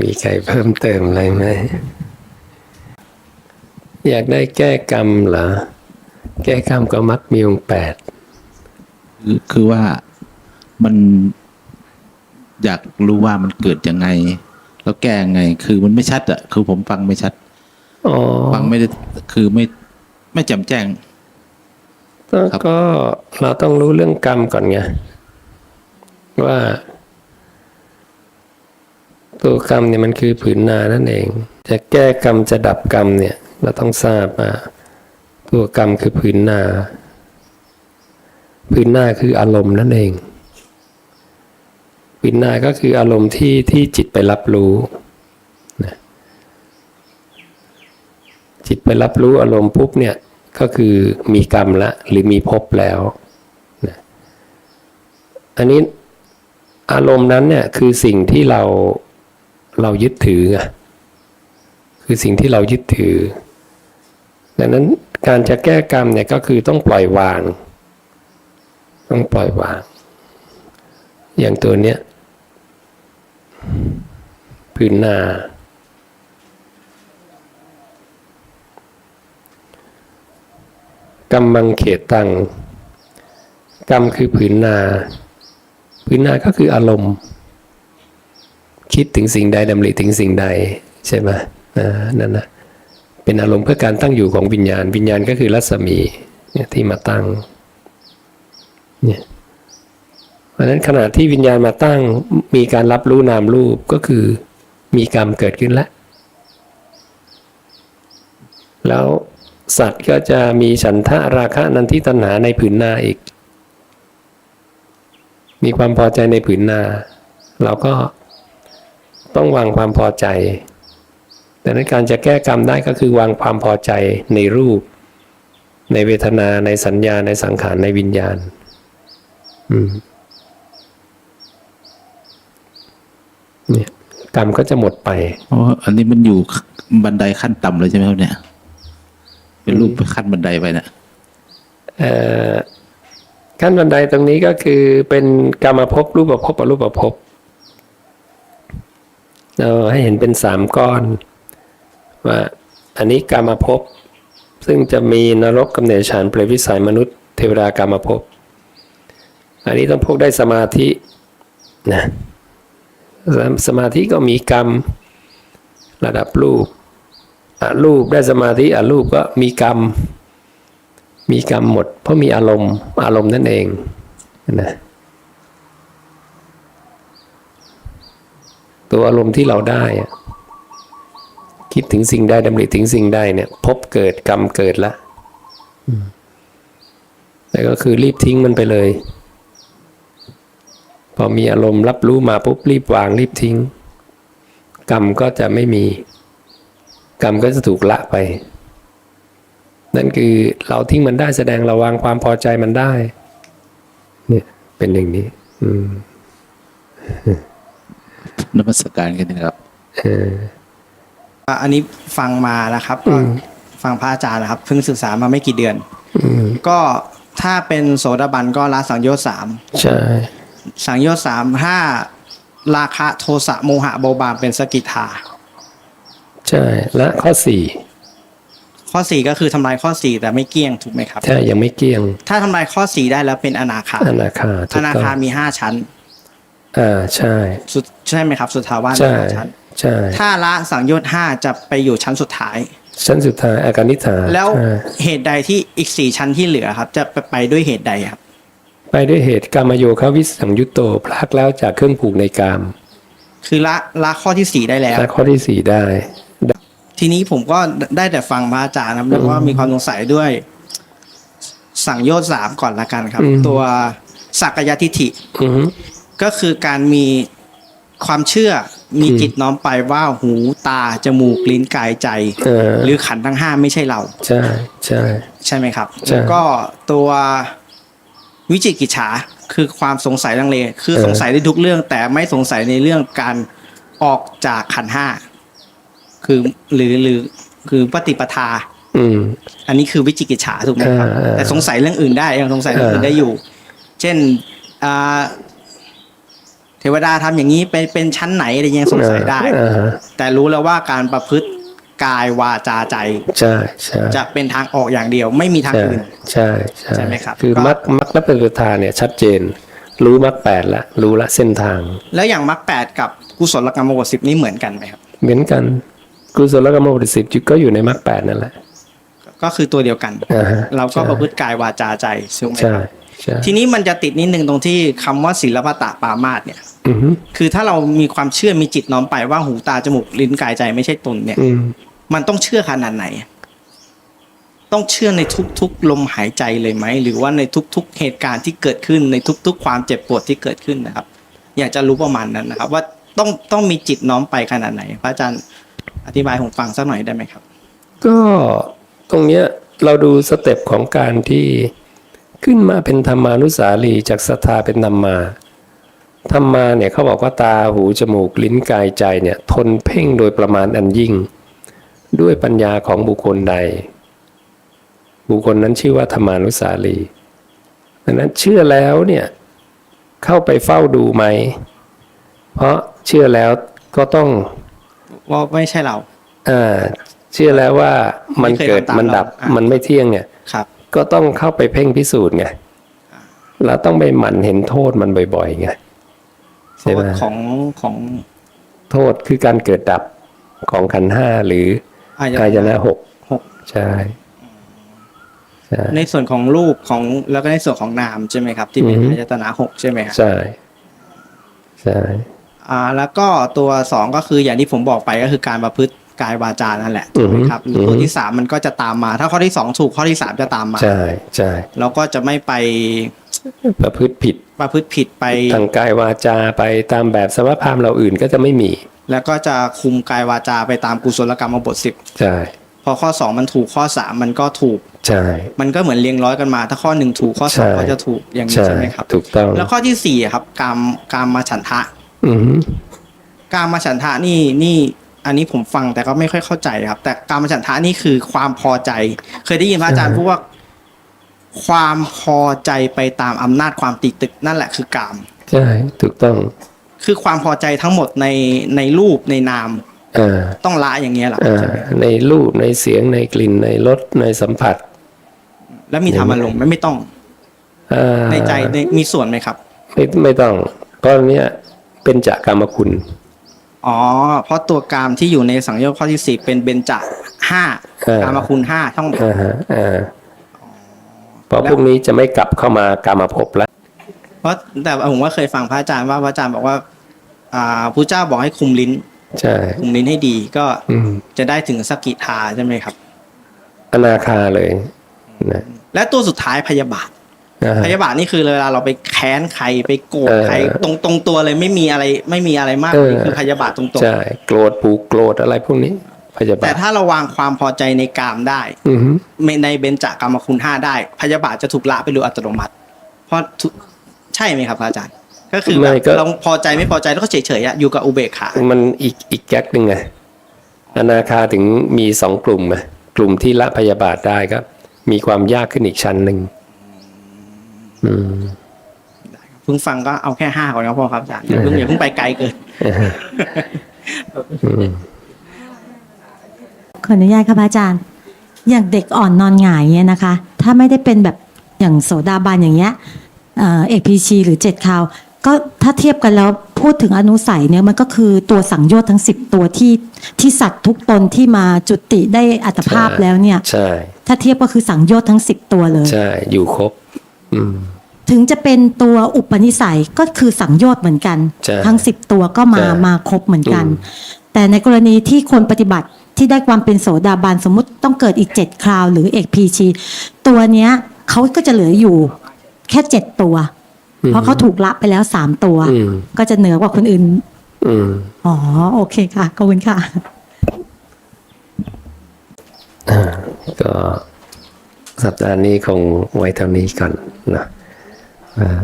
มีใครเพิ่มเติมอะไรไหม อยากได้แก้กรรมเหรอ แก้กรรมก็มักมีองค์แปดคือคือว่ามันอยากรู้ว่ามันเกิดยังไง แล้วแก้ยังไง คือมันไม่ชัดอะคือผมฟังไม่ชัดอ๋อฟังไม่ได้คือไม่ไม่แจ่มแจ้งแล้วครับก็เราต้องรู้เรื่องกรรมก่อนไงว่า ตัวกรรมเนี่ยมันคือผืนนานั่นเอง จะแก้กรรมจะดับกรรมเนี่ยเราต้องทราบว่าตัวกรรมคือผืนนา ผืนนาคืออารมณ์นั่นเอง ผืนนาก็คืออารมณ์ที่ที่จิตไปรับรู้นะจิตไปรับรู้อารมณ์ปุ๊บเนี่ยก็คือมีกรรมละหรือมีภพแล้วนะอันนี้อารมณ์นั้นเนี่ยคือสิ่งที่เรา เรายึดถือไงคือสิ่งที่เรายึดถือ ดังนั้นการจะแก้กรรมเนี่ยก็คือต้องปล่อยวาง ต้องปล่อยวาง อย่างตัวเนี้ยพื้นนากรรมังเขตตังกรรมคือผืนนา ผืนนาก็คืออารมณ์ คิดถึงสิ่งใดดำริถึงสิ่งใดใช่ไหมนั่นนะเป็นอารมณ์เพื่อการตั้งอยู่ของวิญญาณ วิญญาณก็คือรัศมีเนี่ยที่มาตั้งเนี่ยเพราะฉะนั้นขณะที่วิญญาณมาตั้งมีการรับรู้นามรูปก็คือมีกรรมเกิดขึ้นแล้วแล้วสัตว์ก็จะมีฉันทะราคะนันทิตัณหาในผืนนาอีก มีความพอใจในผืนนา เราก็ ต้องวางความพอใจดังนั้นการจะแก้กรรมได้ก็คือวางความพอใจในรูป ในเวทนาในสัญญาในสังขารในวิญญาณ อืมเนี่ยกรรมก็จะหมดไปเพราะว่าอันนี้มันอยู่บันไดขั้นต่ำเลยใช่ไหมครับเนี่ย เป็นรูปขั้นบันไดไปเนี่ยเอ่อขั้นบันไดตรงนี้ก็คือเป็นกรรมภพรูปภพอรูปภพ เราให้เห็นเป็นสามก้อน ว่าอันนี้กรรมภพซึ่งจะมีนรกกำเนิดฉานเปรตวิสัยมนุษย์เทวดากรรมภพอันนี้ต้องพกได้สมาธินะสมสมาธิก็มีกรรมระดับรูปอรูปได้สมาธิอรูปก็มีกรรม มีกรรมหมด เพราะมีอารมณ์อารมณ์นั่นเองนะ ตัวอารมณ์ที่เราได้อะคิดถึงสิ่งใดดำริถึงสิ่งใดเนี่ย พบเกิดกรรมเกิดละอืมแต่ก็คือรีบทิ้งมันไปเลย พอมีอารมณ์รับรู้มาปุ๊บรีบวางรีบทิ้ง กรรมก็จะไม่มี กรรมก็จะถูกละไป นั่นคือเราทิ้งมันได้แสดงเราวางความพอใจมันได้ เนี่ยเป็นอย่างนี้ อืม นมัสการกันนะครับเอออะอันนี้ฟังมานะครับก็ฟังพระอาจารย์นะครับ เพิ่งศึกษามาไม่กี่เดือนอืมก็ถ้าเป็นโสดาบันก็ละสังโยชน์สามใช่สังโยชน์สามถ้าราคะโทสะโมหะเบาบางเป็นสกิทาใช่และข้อสี่ข้อสี่ก็คือทำลายข้อสี่แต่ไม่เกลี้ยงถูกไหมครับถ้ายังไม่เกลี้ยง ถ้าทำลายข้อสี่ได้แล้วเป็นอนาคาอนาคาถูอกนาต้องคามีห้าชั้น อ่าใช่ สุดใช่ไหมครับ สุทธาวาสมีใช่ห้าชั้นใช่ ถ้าละสังโยชน์ห้าจะไปอยู่ชั้นสุดท้าย ชั้นสุดท้ายอาการนิฐาแล้วใช่เหตุใดที่อีกสี่ชั้นที่เหลือครับ จะไปไปด้วยเหตุใดครับ ไปด้วยเหตุกรรมโยคะวิสังยุตโตพลากแล้วจากเครื่องผูกในกามคือละละข้อที่สี่ได้แล้ว และข้อที่สี่ได้ ทีนี้ผมก็ได้แต่ฟังพระอาจารย์ครับแล้วก็มีความสงสัยด้วย สั่งโยชน์สามก่อนละกันครับ อืม ตัวสักกายทิฏฐิ อือฮึ ก็คือการมีความเชื่อมีอืมจิตน้อมไปว่าหูตา จมูก ลิ้นกายใจเออหรือขันธ์ทั้งห้าไม่ใช่เรา ใช่ใช่ใช่ไหมครับใช่แล้วก็ตัววิจิกิจฉาคือความสงสัยลังเล คือเออสงสัยในทุกเรื่อง แต่ไม่สงสัยในเรื่องการออกจากขันธ์ห้าคือหรือหรือคือปฏิปทา อืม อันนี้คือวิจิกิจฉาถูกไหมครับเออเออแต่สงสัยเรื่องอื่นได้ยังสงสัยเรื่องอื่นเออได้อยู่ เช่นอ่า เทวดาทำอย่างนี้เป็นเป็นชั้นไหนอะไรยังสงสัยได้อ่าฮะแต่รู้แล้วว่าการประพฤติกายวาจาใจใช่ใช่จะเป็นทางออกอย่างเดียวไม่มีทางใช่อื่นใช่ใช่ใช่ไหมครับคือก็มรรคมรรคและปฏิปทาเนี่ยชัดเจน รู้มรรคแปดละรู้ละเส้นทาง แล้วอย่างมรรคแปดกับกุศลกรรมบทสิบนี้เหมือนกันไหมครับ เหมือนกันกุศลกรรมบทสิบก็อยู่ในมรรคแปดนั่นแหละก็คือตัวเดียวกันอ่าฮะเราก็ใช่ประพฤติกายวาจาใจถูกไหมใช่ครับใช่ ทีนี้มันจะติดนิดนึงตรงที่คำว่าศิลปะตะปามาสเนี่ยอือฮึคือถ้าเรามีความเชื่อมีจิตน้อมไปว่าหูตาจมูกลิ้นกายใจไม่ใช่ตนเนี่ยอืมมันต้องเชื่อขนาดไหน ต้องเชื่อในทุกๆลมหายใจเลยไหมหรือว่าในทุก ๆ เหตุการณ์ที่เกิดขึ้นในทุก ๆ ความเจ็บปวดที่เกิดขึ้นนะครับ อยากจะรู้ประมาณนั้นนะครับ ว่าต้องต้องมีจิตน้อมไปขนาดไหน พระอาจารย์อธิบายผมฟังสักหน่อยได้ไหมครับ ก็ตรงเนี้ยเราดูสเต็ปของการที่ ขึ้นมาเป็นธรรมานุสาลีจากศรัทธาเป็นธรรมาธรรมาเนี่ยเขาบอกว่าตาหูจมูกลิ้นกายใจเนี่ยทนเพ่งโดยประมาณอันยิ่ง ด้วยปัญญาของบุคคลใด บุคคลนั้นชื่อว่าธรรมานุสาลีดังนั้นเชื่อแล้วเนี่ยเข้าไปเฝ้าดูไหม เพราะเชื่อแล้วก็ต้องว่าไม่ใช่เราอ่าเชื่อแล้วว่ามันไม่เคยเกิดทำตามมันดับเราอะมันไม่เที่ยงเนี่ยครับ ก็ต้องเข้าไปเพ่งพิสูจน์ไงแล้วต้องไปหมั่นเห็นโทษมันบ่อยๆไงใช่ไหมโทษของของโทษคือการเกิดดับของขันธ์ห้าหรืออายอายนะหกหกใช่ใช่ในส่วนของรูปของแล้วก็ในส่วนของนามใช่ไหมครับ ที่เป็นอือฮึอายตนะหกใช่ไหมครับใช่ใช่อ่าแล้วก็ตัวสองก็คืออย่างที่ผมบอกไปก็คือการประพฤติ กายวาจานั่นแหละถูกไหมครับอือฮึตัวที่สามมันก็จะตามมา ถ้าข้อที่สองถูกข้อที่สามจะตามมา ใช่ใช่เราก็จะไม่ไปประพฤติผิดประพฤติผิดไปทางกายวาจาไปตามแบบสมภาพเราอื่นก็จะไม่มี แล้วก็จะคุมกายวาจาไปตามกุศลกรรมบทสิบใช่พอข้อสองมันถูกข้อสามมันก็ถูกใช่มันก็เหมือนเรียงร้อยกันมา ถ้าข้อหนึ่งถูกข้อสองใช่ก็จะถูกอย่างนี้ใช่ใช่ไหมครับถูกต้องแล้วข้อที่สี่อะครับ กามกามมาฉันทะ อือฮึกามฉันทะนี่นี่ อันนี้ผมฟังแต่ก็ไม่ค่อยเข้าใจครับ แต่กามฉันทะนี่คือความพอใจ เคยได้ยินพระอาจารย์พูดว่า ความพอใจไปตามอำนาจความติดตึก นั่นแหละคือกาม ใช่ถูกต้อง คือความพอใจทั้งหมดในในรูปในนามอ่าต้องละอย่างเงี้ยเหรออ่าใช่ไหมในรูปในเสียงในกลิ่นในรสในสัมผัส แล้วมีธรรมอารมณ์ไหม่ไม่ต้องอ่าในใจในมีส่วนไหมครับ ไม่ไม่ต้องเพราะเนี้ยเป็นจักรรมคุณ อ๋อ เพราะตัวกามที่อยู่ในสังโยชน์ข้อที่สี่เป็นเบญจห้าเออ กามคุณห้าท่องอ่าฮะอ่าเพราะพวกนี้จะไม่กลับเข้ามากรรมภพแล้ว เพราะแต่ผมว่าเคยฟังพระอาจารย์ว่าพระอาจารย์บอกว่า อ่าพระเจ้าบอกให้คุมลิ้น ใช่ คุมลิ้นให้ดีก็อืม จะได้ถึงสกิทาใช่ไหมครับ อนาคาเลยนะ และตัวสุดท้ายพยาบาทอ่าฮะ พยาบาทนี่คือเวลาเราไปแค้นใครไปโกรธเออใครตรงตรงตัวเลยไม่มีอะไรไม่มีอะไรมากเออคือพยาบาทตรงใช่โกรธผูกโกรธอะไรพวกนี้พยาๆบาแต่ทถ้าเราวางความพอใจในกามได้อือฮึในเบญจากามคุณห้าได้ พยาบาทจะถูกละไปโดยอัตโนมัติ เพราะทุใช่ไหมครับพระอาจารย์ ก็คือแบบเราพอใจไม่พอใจแล้วก็เฉยๆอะอยู่กับอุเบกขา มันอีกอีกแก๊กหนึ่งไงอนาคาถึงมีสองกลุ่มไงกลุ่มที่ละพยาบาทได้ก็มีความยากขึ้นอีกชั้นหนึ่ง อืมเพิ่งฟังก็เอาแค่ห้าก่อนครับพ่อครับอาจารย์อย่าเพิ่งอย่าเพิ่งไปไกลเกินอืมขออนุญาตค่ะพระอาจารย์ อย่างเด็กอ่อนนอนหงายเนี่ยนะคะ ถ้าไม่ได้เป็นแบบอย่างโสดาบันอย่างเงี้ยเอกพีชีหรือเจ็ดคราวก็ถ้าเทียบกันแล้วพูดถึงอนุสัยเนี่ยมันก็คือตัวสังโยชน์ทั้ง10ตัวที่ที่สัตว์ทุกตนที่มาจุติได้อัตภาพแล้วเนี่ย ใช่ ถ้าเทียบก็คือสังโยชน์ทั้ง10ตัวเลย ใช่ อยู่ครบอืม ถึงจะเป็นตัวอุปนิสัยก็คือสังโยชน์เหมือนกันใช่ทั้ง10ตัวก็มาใช่มาครบเหมือนกันอืมแต่ในกรณีที่คนปฏิบัติที่ได้ความเป็นโสดาบันสมมุติต้องเกิดอีก7คราวหรือเอกพีชีตัวเนี้ยเขาก็จะเหลืออยู่แค่7ตัว เพราะเขาถูกละไปแล้ว3ตัวอืมก็จะเหนือกว่าคนอื่นอืมอ๋อ โอเคค่ะ ขอบคุณค่ะก็ สัปดาห์นี้คงไว้เท่านี้ก่อนนะอ่า